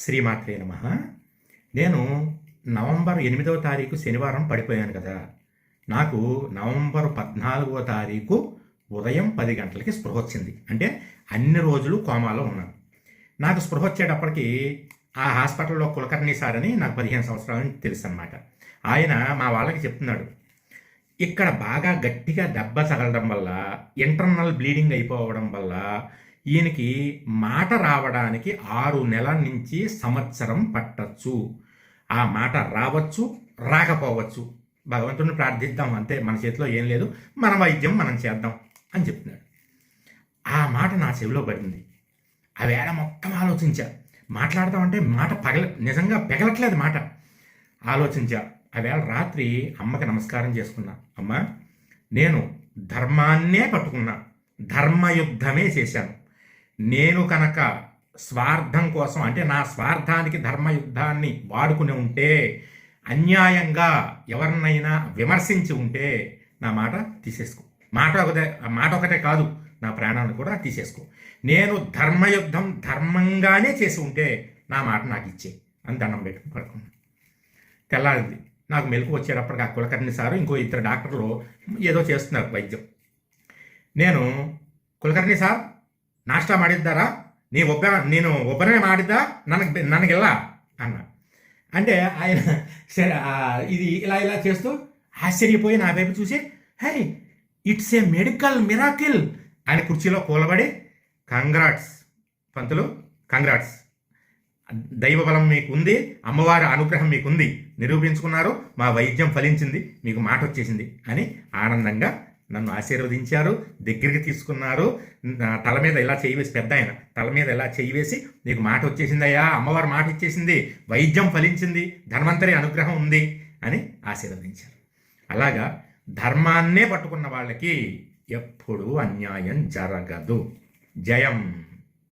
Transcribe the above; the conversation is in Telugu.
శ్రీమాత్రే నమ. నేను నవంబర్ ఎనిమిదవ తారీఖు శనివారం పడిపోయాను కదా. నాకు నవంబర్ పద్నాలుగవ తారీఖు ఉదయం పది గంటలకి స్పృహ వచ్చింది. అంటే అన్ని రోజులు కోమాలో ఉన్నాను. నాకు స్పృహ వచ్చేటప్పటికి ఆ హాస్పిటల్లో కులకర్ణి సార్ అని నాకు పదిహేను సంవత్సరాలు తెలుసు అనమాట ఆయన మా వాళ్ళకి చెప్తున్నాడు ఇక్కడ బాగా గట్టిగా దెబ్బ తగలడం వల్ల ఇంటర్నల్ బ్లీడింగ్ అయిపోవడం వల్ల ఈయనకి మాట రావడానికి ఆరు నెలల నుంచి సంవత్సరం పట్టచ్చు. ఆ మాట రావచ్చు రాకపోవచ్చు. భగవంతుని ప్రార్థిద్దాం అంతే మన చేతిలో ఏం లేదు మన వైద్యం మనం చేద్దాం అని చెప్తున్నాడు. ఆ మాట నా చెవిలో పడింది. ఆ వేళ మొత్తం ఆలోచించా. మాట్లాడతామంటే మాట పగల నిజంగా పెగలట్లేదు మాట. ఆలోచించా. ఆ వేళ రాత్రి అమ్మకి నమస్కారం చేసుకున్నా. అమ్మ నేను ధర్మాన్నే పట్టుకున్నా. ధర్మయుద్ధమే చేశాను. నేను కనుక స్వార్థం కోసం అంటే నా స్వార్థానికి ధర్మయుద్ధాన్ని వాడుకుని ఉంటే అన్యాయంగా ఎవరినైనా విమర్శించి ఉంటే నా మాట తీసేసుకో. మాట ఒకటే మాట ఒకటే కాదు నా ప్రాణాన్ని కూడా తీసేసుకో. నేను ధర్మయుద్ధం ధర్మంగానే చేసి ఉంటే నా మాట నాకు ఇచ్చే అని దండం పెట్టుకుని పడుకున్నాను తెల్లారింది. నాకు మెలకు వచ్చేటప్పటికి ఆ కులకర్ణి సారు ఇంకో ఇద్దరు డాక్టర్లు ఏదో చేస్తున్నారు వైద్యం. నేను కులకర్ణి సార్ నాష్టా ಮಾಡಿದ್ದಾರಾ నీ ಒಬ್ಬ నేను ಒಬ್ಬನೇ ಮಾಡಿದ್ದ ನನಗೆ ನನಗೆಲ್ಲ అన్న అంటే ఆయన సరే ఆ, ఇది ఇలా ఇలా చేస్తూ ఆశ్చర్యపోయి నా వైపు చూసి hey it's a medical miracle అని కుర్చీలో కూలబడి కంగ్రాట్స్ పంతులు కంగ్రాట్స్ దైవ బలం మీకు ఉంది అమ్మవారి అనుగ్రహం మీకు ఉంది నిరూపించుకున్నారు మా వైద్యం ఫలించింది మీకు మాట వచ్చేసింది అని ఆనందంగా నన్ను ఆశీర్వదించారు దగ్గరికి తీసుకున్నారు. తల మీద ఇలా చేయి వేసి పెద్ద ఆయన తల మీద ఇలా చేయి వేసి నీకు మాట వచ్చేసిందయ్యా అమ్మవారు మాట ఇచ్చేసింది వైద్యం ఫలించింది ధన్వంతరి అనుగ్రహం ఉంది అని ఆశీర్వదించారు. అలాగా ధర్మాన్నే పట్టుకున్న వాళ్ళకి ఎప్పుడూ అన్యాయం జరగదు. జయం.